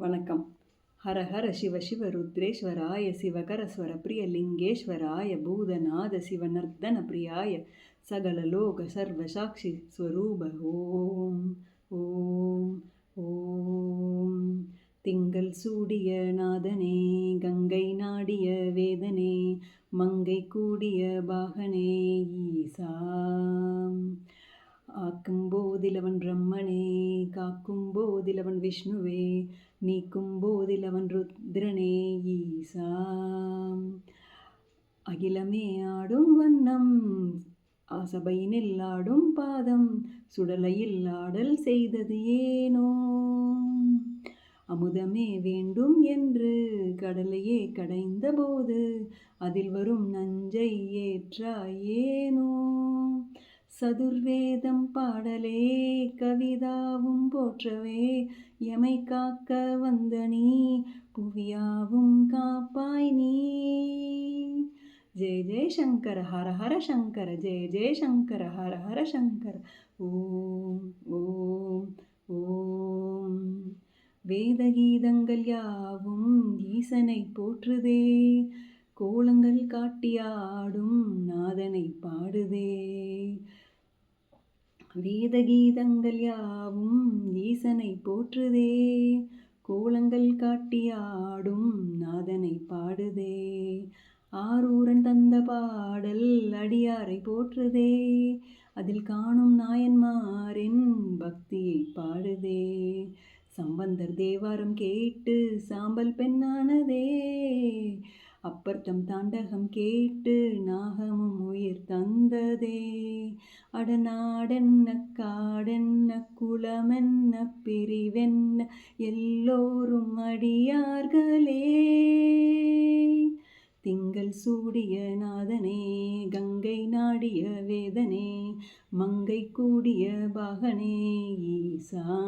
வணக்கம். ஹர ஹர சிவ சிவ ருத்ரேஸ்வராய சிவகரஸ்வர பிரிய லிங்கேஸ்வராய பூதநாத சிவநர்த்தன பிரியாய சகலலோக சர்வசாட்சி ஸ்வரூப ஓம் ஓம் ஓம். திங்கள் சூடிய நாதனே கங்கை நாடிய வேதனே மங்கை கூடிய பாகனே ஈசா. ஆக்கும் போதிலவன் பிரம்மனே காக்கும் போதிலவன் விஷ்ணுவே நீக்கும் போதிலவன் ருத்ரனே ஈசா. அகிலமே ஆடும் வண்ணம் ஆசபையினில் ஆடும் பாதம் சுடலையில் ஆடல் செய்தது ஏனோ? அமுதமே வேண்டும் என்று கடலையே கடைந்த போது அதில் வரும் நஞ்சை ஏற்றாயேனோ சதுர்வேதம் பாடலே கவிதாவும் போற்றவே எமை காக்க வந்த நீ புவியாவும் காப்பாய் நீ. ஜெய ஜெய சங்கர ஹர ஹர சங்கர ஜெய ஜெய சங்கர ஹர ஹர சங்கர. ஓம் ஓம் ஓம். வேதகீதங்கள் யாவும் ஈசனை போற்றுதே கோலங்கள் காட்டியாடும் நாதனை பாடுதே. வேத கீதங்கள் யாவும் ஈசனை போற்றுதே. கோலங்கள் காட்டியாடும் நாதனை பாடுதே. ஆரூரன் தந்த பாடல் அடியாரை போற்றுதே. அதில் காணும் நாயன்மாரின் பக்தியை பாடுதே. சம்பந்தர் தேவாரம் கேட்டு சாம்பல் பெண்ணானதே. அப்பர்த்தம் தாண்டகம் கேட்டு நாகம் தந்ததே. அடநாடென்ன காடென்ன குலமென்ன பிரிவென்ன எல்லோரும் அடியார்களே. திங்கள் சூடிய நாதனே கங்கை நாடிய வேதனே மங்கை கூடிய பாகனே ஈசா.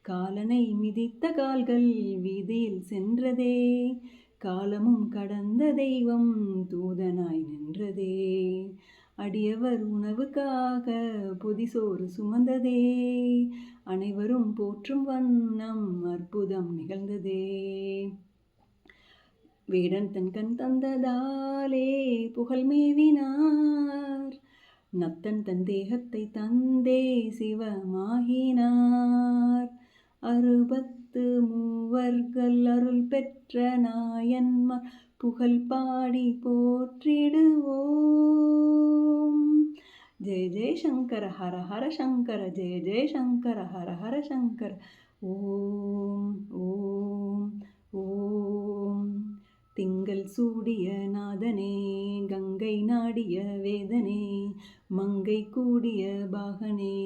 காலனை மிதித்த கால்கள் வீதியில் சென்றதே. காலமும் கடந்த தெய்வம் தூதனாய் நின்றதே. அடியவர் உணவுக்காக புதிசோறு சுமந்ததே. அனைவரும் போற்றும் வண்ணம் அற்புதம் நிகழ்ந்ததே. வேடன் தன் கண் தந்ததாலே புகழ் மேவினார். நத்தன் தன் தேகத்தை தந்தே சிவமாகினார். அறுபத்து மூவர்கள் அருள் பெற்ற நாயன்மார் புகழ் பாடி போற்றிடுவோம். ஜெய ஜெய சங்கர ஹர ஹர சங்கர ஜெய ஜெய சங்கர ஹர ஹர சங்கர. ஓம் ஓம் ஓம். திங்கள் சூடிய நாதனே கங்கை நாடிய வேதனே மங்கை கூடிய பாகனே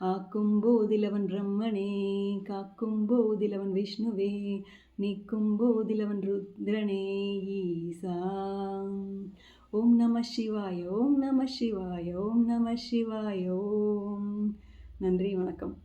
ஆக்கும் போதிலவன் பிரம்மனே காக்கும் போதிலவன் விஷ்ணுவே நீக்கும் போதிலவன் ருத்ரனே ஈசா. ஓம் நம சிவாய ஓம் நம சிவாய ஓம் நம சிவாய ஓம். நன்றி வணக்கம்.